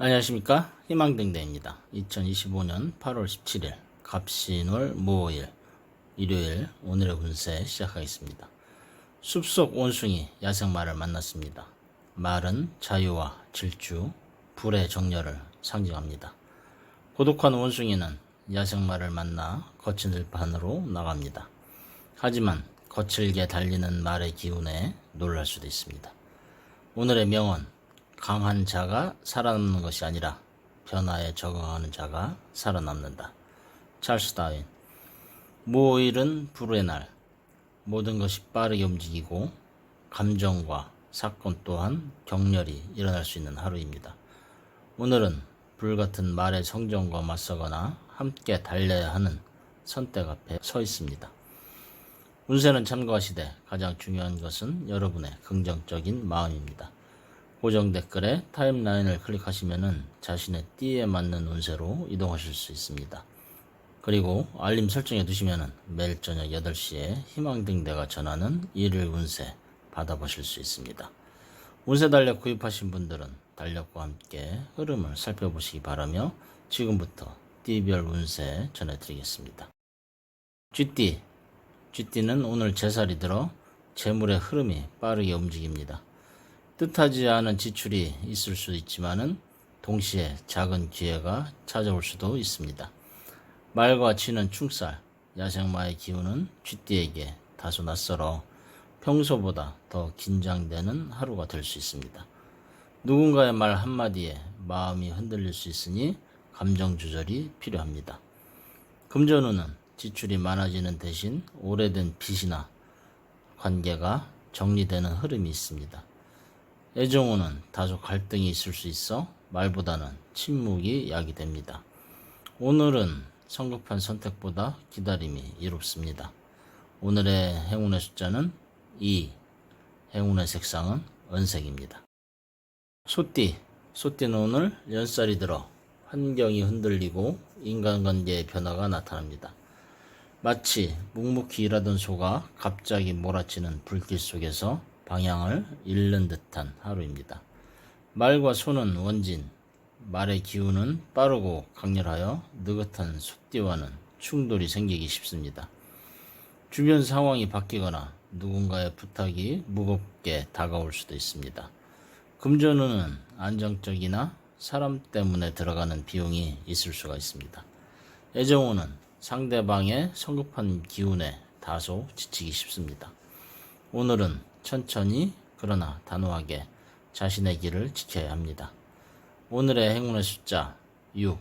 안녕하십니까? 희망등대입니다. 2025년 8월 17일 갑신월 모일 일요일 오늘의 운세 시작하겠습니다. 숲속 원숭이 야생말을 만났습니다. 말은 자유와 질주 불의 정렬을 상징합니다. 고독한 원숭이는 야생말을 만나 거친 들판으로 나갑니다. 하지만 거칠게 달리는 말의 기운에 놀랄 수도 있습니다. 오늘의 명언 강한 자가 살아남는 것이 아니라 변화에 적응하는 자가 살아남는다. 찰스 다윈 모일은 불의 날 모든 것이 빠르게 움직이고 감정과 사건 또한 격렬히 일어날 수 있는 하루입니다. 오늘은 불같은 말의 성정과 맞서거나 함께 달려야 하는 선택 앞에 서 있습니다. 운세는 참고하시되 가장 중요한 것은 여러분의 긍정적인 마음입니다. 고정 댓글에 타임라인을 클릭하시면 자신의 띠에 맞는 운세로 이동하실 수 있습니다. 그리고 알림 설정해 두시면 매일 저녁 8시에 희망등대가 전하는 일일 운세 받아보실 수 있습니다. 운세 달력 구입하신 분들은 달력과 함께 흐름을 살펴보시기 바라며 지금부터 띠별 운세 전해드리겠습니다. 쥐띠 쥐띠는 오늘 제살이 들어 재물의 흐름이 빠르게 움직입니다. 뜻하지 않은 지출이 있을 수 있지만은 동시에 작은 기회가 찾아올 수도 있습니다. 말과 치는 충살, 야생마의 기운은 쥐띠에게 다소 낯설어 평소보다 더 긴장되는 하루가 될 수 있습니다. 누군가의 말 한마디에 마음이 흔들릴 수 있으니 감정 조절이 필요합니다. 금전운은 지출이 많아지는 대신 오래된 빚이나 관계가 정리되는 흐름이 있습니다. 애정호는 다소 갈등이 있을 수 있어 말보다는 침묵이 약이 됩니다. 오늘은 성급한 선택보다 기다림이 이롭습니다. 오늘의 행운의 숫자는 2, 행운의 색상은 은색입니다. 소띠, 소띠는 오늘 연살이 들어 환경이 흔들리고 인간관계의 변화가 나타납니다. 마치 묵묵히 일하던 소가 갑자기 몰아치는 불길 속에서 방향을 잃는 듯한 하루입니다. 말과 소는 원진, 말의 기운은 빠르고 강렬하여 느긋한 소띠와는 충돌이 생기기 쉽습니다. 주변 상황이 바뀌거나 누군가의 부탁이 무겁게 다가올 수도 있습니다. 금전운은 안정적이나 사람 때문에 들어가는 비용이 있을 수가 있습니다. 애정운은 상대방의 성급한 기운에 다소 지치기 쉽습니다. 오늘은 천천히 그러나 단호하게 자신의 길을 지켜야 합니다. 오늘의 행운의 숫자 6,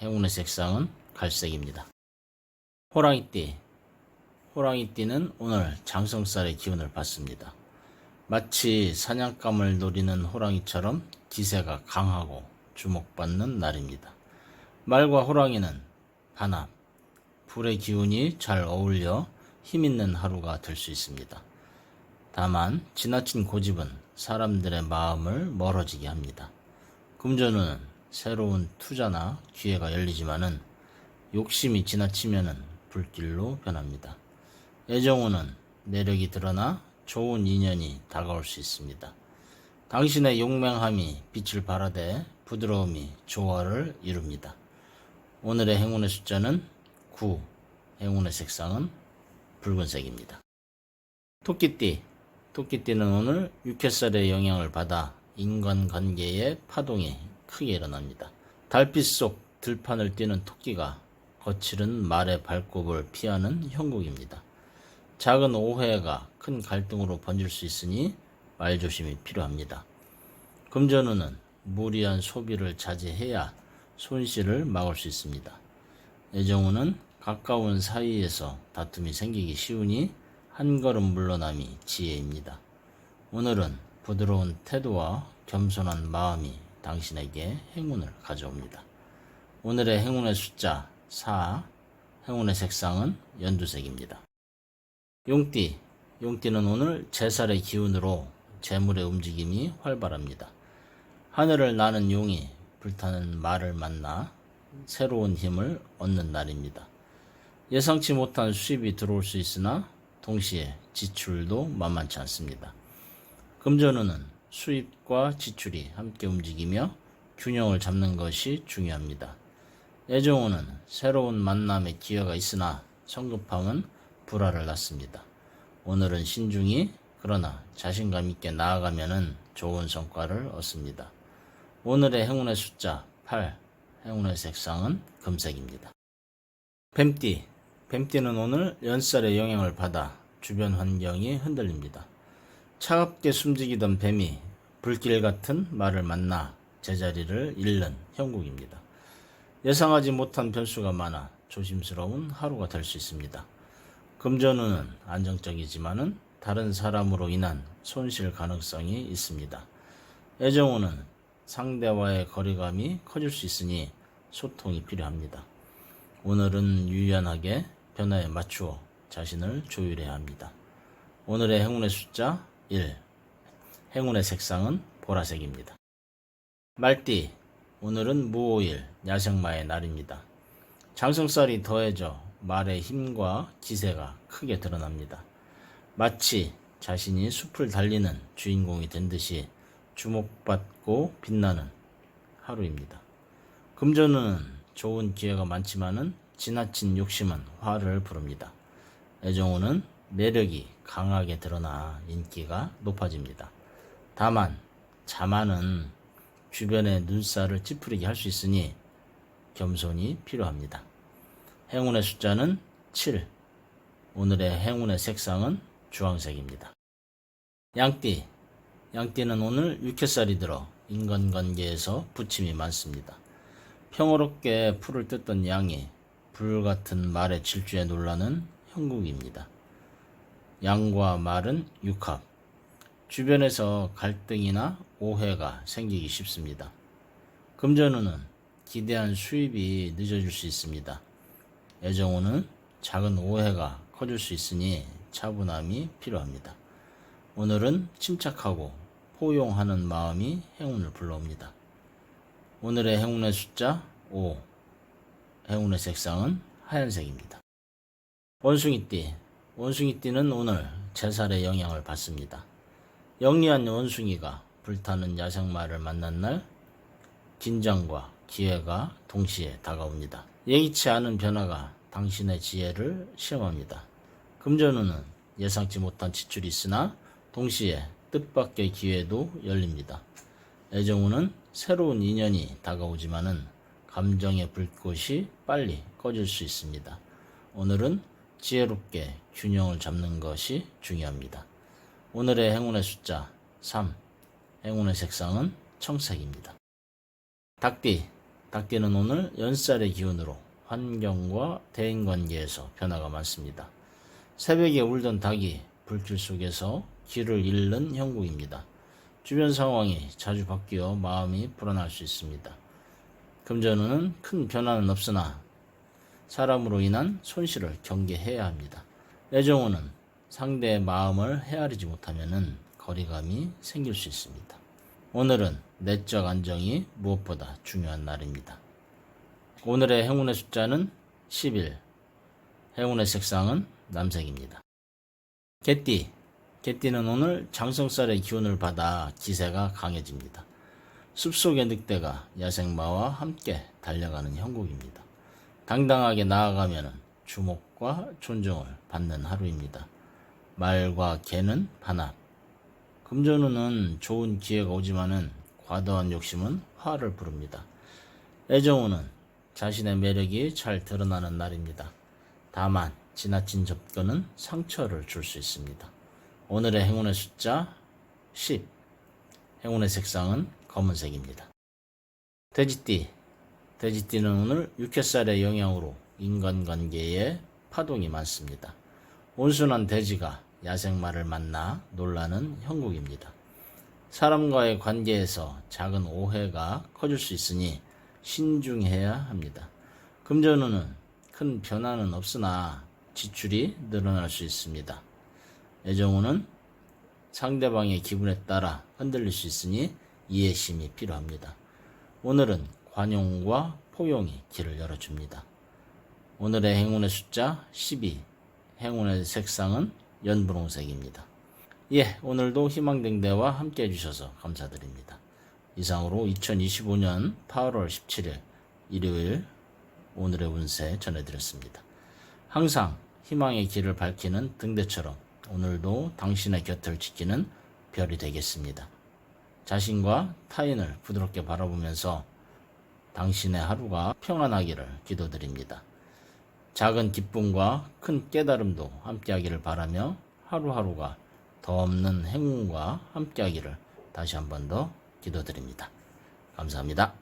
행운의 색상은 갈색입니다. 호랑이띠 호랑이띠는 오늘 장성살의 기운을 받습니다. 마치 사냥감을 노리는 호랑이처럼 기세가 강하고 주목받는 날입니다. 말과 호랑이는 반합, 불의 기운이 잘 어울려 힘있는 하루가 될 수 있습니다. 다만 지나친 고집은 사람들의 마음을 멀어지게 합니다. 금전은 새로운 투자나 기회가 열리지만은 욕심이 지나치면은 불길로 변합니다. 애정운은 내력이 드러나 좋은 인연이 다가올 수 있습니다. 당신의 용맹함이 빛을 발하되 부드러움이 조화를 이룹니다. 오늘의 행운의 숫자는 9, 행운의 색상은 붉은색입니다. 토끼띠, 토끼띠는 오늘 육해살의 영향을 받아 인간관계의 파동이 크게 일어납니다. 달빛 속 들판을 뛰는 토끼가 거칠은 말의 발굽을 피하는 형국입니다. 작은 오해가 큰 갈등으로 번질 수 있으니 말조심이 필요합니다. 금전운은 무리한 소비를 자제해야 손실을 막을 수 있습니다. 애정운은 가까운 사이에서 다툼이 생기기 쉬우니 한 걸음 물러남이 지혜입니다. 오늘은 부드러운 태도와 겸손한 마음이 당신에게 행운을 가져옵니다. 오늘의 행운의 숫자 4, 행운의 색상은 연두색입니다. 용띠, 용띠는 오늘 제살의 기운으로 재물의 움직임이 활발합니다. 하늘을 나는 용이 불타는 말을 만나 새로운 힘을 얻는 날입니다. 예상치 못한 수입이 들어올 수 있으나 동시에 지출도 만만치 않습니다. 금전운은 수입과 지출이 함께 움직이며 균형을 잡는 것이 중요합니다. 애정호는 새로운 만남의 기회가 있으나 성급함은 불화를 낳습니다. 오늘은 신중히 그러나 자신감 있게 나아가면 좋은 성과를 얻습니다. 오늘의 행운의 숫자 8, 행운의 색상은 금색입니다. 뱀띠. 뱀띠는 오늘 연살의 영향을 받아 주변 환경이 흔들립니다. 차갑게 숨지기던 뱀이 불길 같은 말을 만나 제자리를 잃는 형국입니다. 예상하지 못한 변수가 많아 조심스러운 하루가 될 수 있습니다. 금전운은 안정적이지만은 다른 사람으로 인한 손실 가능성이 있습니다. 애정운은 상대와의 거리감이 커질 수 있으니 소통이 필요합니다. 오늘은 유연하게 변화에 맞추어 자신을 조율해야 합니다. 오늘의 행운의 숫자 1. 행운의 색상은 보라색입니다. 말띠. 오늘은 무오일 야생마의 날입니다. 장성살이 더해져 말의 힘과 기세가 크게 드러납니다. 마치 자신이 숲을 달리는 주인공이 된 듯이 주목받고 빛나는 하루입니다. 금전은 좋은 기회가 많지만은 지나친 욕심은 화를 부릅니다. 애정호는 매력이 강하게 드러나 인기가 높아집니다. 다만 자만은 주변의 눈살을 찌푸리게 할 수 있으니 겸손이 필요합니다. 행운의 숫자는 7. 오늘의 행운의 색상은 주황색입니다. 양띠. 양띠는 오늘 육회살이 들어 인간관계에서 부침이 많습니다. 평화롭게 풀을 뜯던 양이 불 같은 말의 질주에 놀라는 형국입니다. 양과 말은 육합. 주변에서 갈등이나 오해가 생기기 쉽습니다. 금전운은 기대한 수입이 늦어질 수 있습니다. 애정운은 작은 오해가 커질 수 있으니 차분함이 필요합니다. 오늘은 침착하고 포용하는 마음이 행운을 불러옵니다. 오늘의 행운의 숫자 5. 행운의 색상은 하얀색입니다. 원숭이띠. 원숭이띠는 오늘 제살의 영향을 받습니다. 영리한 원숭이가 불타는 야생마를 만난 날 긴장과 기회가 동시에 다가옵니다. 예기치 않은 변화가 당신의 지혜를 시험합니다. 금전운은 예상치 못한 지출이 있으나 동시에 뜻밖의 기회도 열립니다. 애정운은 새로운 인연이 다가오지만은 감정의 불꽃이 빨리 꺼질 수 있습니다. 오늘은 지혜롭게 균형을 잡는 것이 중요합니다. 오늘의 행운의 숫자 3. 행운의 색상은 청색입니다. 닭띠. 닭띠는 오늘 연살의 기운으로 환경과 대인 관계에서 변화가 많습니다. 새벽에 울던 닭이 불길 속에서 길을 잃는 형국입니다. 주변 상황이 자주 바뀌어 마음이 불안할 수 있습니다. 금전운은 큰 변화는 없으나 사람으로 인한 손실을 경계해야 합니다. 애정운은 상대의 마음을 헤아리지 못하면 거리감이 생길 수 있습니다. 오늘은 내적 안정이 무엇보다 중요한 날입니다. 오늘의 행운의 숫자는 11. 행운의 색상은 남색입니다. 개띠. 개띠는 오늘 장성살의 기운을 받아 기세가 강해집니다. 숲속의 늑대가 야생마와 함께 달려가는 형국입니다. 당당하게 나아가면 주목과 존중을 받는 하루입니다. 말과 개는 반합. 금전운은 좋은 기회가 오지만은 과도한 욕심은 화를 부릅니다. 애정운은 자신의 매력이 잘 드러나는 날입니다. 다만 지나친 접근은 상처를 줄 수 있습니다. 오늘의 행운의 숫자 10. 행운의 색상은 검은색입니다. 돼지띠. 돼지띠는 오늘 육회살의 영향으로 인간관계에 파동이 많습니다. 온순한 돼지가 야생마를 만나 놀라는 형국입니다. 사람과의 관계에서 작은 오해가 커질 수 있으니 신중해야 합니다. 금전운은 큰 변화는 없으나 지출이 늘어날 수 있습니다. 애정운은 상대방의 기분에 따라 흔들릴 수 있으니 이해심이 필요합니다. 오늘은 관용과 포용이 길을 열어줍니다. 오늘의 행운의 숫자 12, 행운의 색상은 연분홍색입니다. 예, 오늘도 희망댕대와 함께 해주셔서 감사드립니다. 이상으로 2025년 8월 17일 일요일 오늘의 운세 전해드렸습니다. 항상 희망의 길을 밝히는 등대처럼 오늘도 당신의 곁을 지키는 별이 되겠습니다. 자신과 타인을 부드럽게 바라보면서 당신의 하루가 평안하기를 기도드립니다. 작은 기쁨과 큰 깨달음도 함께하기를 바라며 하루하루가 더 없는 행운과 함께하기를 다시 한 번 더 기도드립니다. 감사합니다.